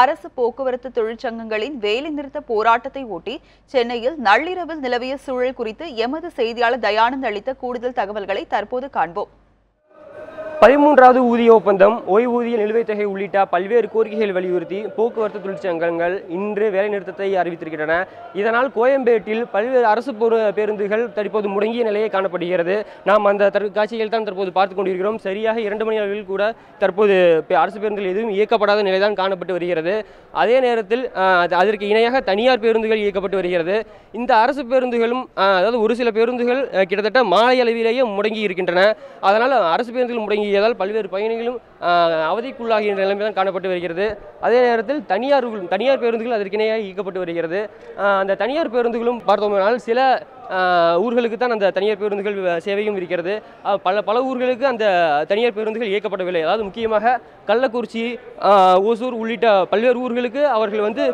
அரசு போக்குவரத்து தொழிற்சங்கங்களின் வேலைநிறுத்த போராட்டத்தை ஒட்டி சென்னையில் நள்ளிரவில் நிலவிய சூழல் குறித்து எமது செய்தியாளர் தயானந்த் அளித்த கூடுதல் தகவல்களை தற்போது காண்போம். பதிமூன்றாவது ஊதிய ஒப்பந்தம் ஓய்வூதிய நிலுவைத் தொகை உள்ளிட்ட பல்வேறு கோரிக்கைகள் வலியுறுத்தி போக்குவரத்து தொழிற்சங்கங்கள் இன்று வேலைநிறுத்தத்தை அறிவித்திருக்கின்றன. இதனால் கோயம்பேட்டில் பல்வேறு அரசு பொரு பேருந்துகள் தற்போது முடங்கிய நிலையை காணப்படுகிறது. நாம் அந்த காட்சிகள் தான் தற்போது பார்த்து கொண்டிருக்கிறோம். சரியாக இரண்டு மணி அளவில் கூட தற்போது அரசு பேருந்துகள் எதுவும் இயக்கப்படாத நிலை தான் காணப்பட்டு வருகிறது. அதே நேரத்தில் அது- அதற்கு இணையாக தனியார் பேருந்துகள் இயக்கப்பட்டு வருகிறது. இந்த அரசு பேருந்துகளும் அதாவது ஒரு சில பேருந்துகள் கிட்டத்தட்ட மாலை அளவிலேயே முடங்கி இருக்கின்றன. அதனால் அரசு பேருந்துகள் தொடங்கியதால் பல்வேறு பயணிகளும் அவதிக்குள்ளாகின்ற நிலைமை தான் காணப்பட்டு வருகிறது. அதே நேரத்தில் தனியார் தனியார் பேருந்துகள் அதற்கு இணையாக இயக்கப்பட்டு வருகிறது. அந்த தனியார் பேருந்துகளும் பார்த்தோம்னால் சில ஊர்களுக்கு தான் அந்த தனியார் பேருந்துகள் வ- சேவையும் இருக்கிறது. பல பல ஊர்களுக்கு அந்த தனியார் பேருந்துகள் இயக்கப்படவில்லை. அதாவது முக்கியமாக கள்ளக்குறிச்சி ஓசூர் உள்ளிட்ட பல்வேறு ஊர்களுக்கு அவர்கள் வந்து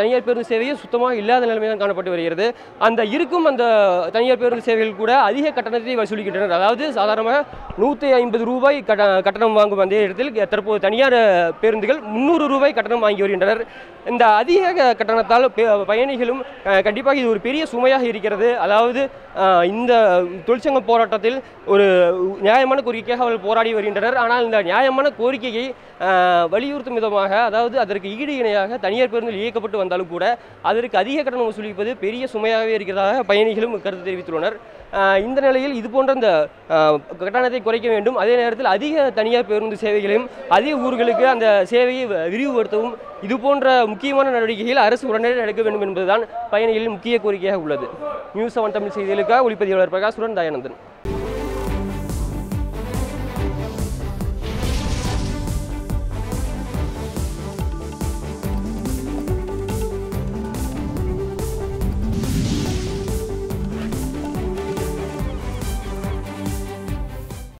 தனியார் பேருந்து சேவையே சுத்தமாக இல்லாத நிலைமை தான் காணப்பட்டு வருகிறது. அந்த இருக்கும் அந்த தனியார் பேருந்து சேவைகள் கூட அதிக கட்டணத்தை வசூலிக்கின்றனர். அதாவது சாதாரணமாக நூற்றி ஐம்பது ரூபாய் கட்ட கட்டணம் வாங்கும் அந்த இடத்தில் தற்போது தனியார் பேருந்துகள் முந்நூறு ரூபாய் கட்டணம் வாங்கி வருகின்றனர். இந்த அதிக கட்டணத்தால் பயணிகளும் கண்டிப்பாக இது ஒரு பெரிய சுமையாக இருக்கிறது. அதாவது இந்த தொழிற்சங்க போராட்டத்தில் ஒரு நியாயமான கோரிக்கையாக அவர்கள் போராடி வருகின்றனர். ஆனால் இந்த நியாயமான கோரிக்கையை வலியுறுத்தும் விதமாக அதாவது அதற்கு ஈடு இணையாக தனியார் பேருந்தில் இயக்கப்பட்டு வந்தாலும் கூட அதற்கு அதிக கட்டணம் வசூலிப்பது பெரிய சுமையாகவே இருக்கிறதாக பயணிகளும் கருத்து தெரிவித்துள்ளனர். இந்த நிலையில் இது போன்ற இந்த கட்டணத்தை குறைக்க வேண்டும். அதே நேரத்தில் அதிக தனியார் பேருந்து சேவைகளையும் அதிக ஊர்களுக்கு அந்த சேவையை விரிவுபடுத்தவும் இது போன்ற முக்கியமான நடவடிக்கைகள் அரசு உடனடியாக எடுக்க வேண்டும் என்பதுதான் பயணிகளின் முக்கிய கோரிக்கையாக உள்ளது. நியூஸ் செவன் தமிழ் செய்திகளுக்காக ஒளிப்பதிவாளர் பிரகாஷுடன் தயானந்தன்.